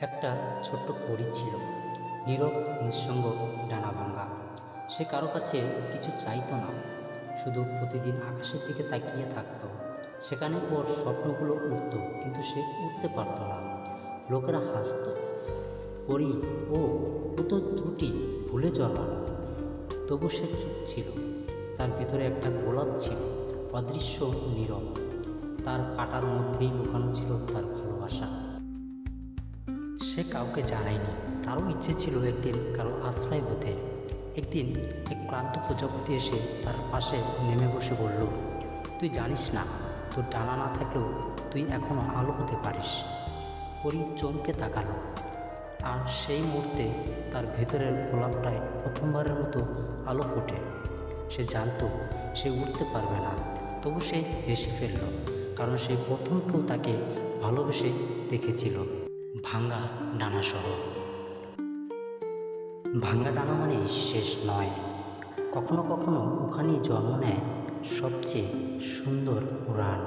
একটা ছোট্ট পরী ছিল, নীরব, নিঃসঙ্গ ডানা ভাঙ্গা সে কারও কাছে কিছু চাইতো না, শুধু প্রতিদিন আকাশের দিকে তাকিয়ে থাকতো। সেখানে ওর স্বপ্নগুলো উঠত কিন্তু সে উঠতে পারতো না। লোকেরা হাসতো পরি ও তো ত্রুটি, ভুলে জন্মানো তবু সে চুপ ছিল। তার ভিতরে একটা গোলাপ ছিল, অদৃশ্য, নীরব। তার কাটার মধ্যেই লুকানো ছিল তার সে কাউকে জানায়নি। তারও ইচ্ছে ছিল একদিন কারও আশ্রয় হতে একদিন এক ক্লান্ত প্রজাপতি এসে তার পাশে নেমে বসে বলল, তুই জানিস না, তোর ডানা না থাকলেও তুই এখনও আলো হতে পারিস। পরি চমকে তাকালো। আর সেই মুহূর্তে তার ভেতরের গোলাপটায় প্রথমবারের মতো আলো ফোটে। সে জানতো সে উঠতে পারবে না। তবু সে হেসে ফেলল, কারণ সে প্রথম কেউ তাকে ভালোবেসে দেখেছিল। ভাঙ্গা ডানা সহ। ভাঙ্গা ডানা মানে শেষ নয়। কখনো কখনো ওখানেই জন্ম নেয় সবচেয়ে সুন্দর উড়ান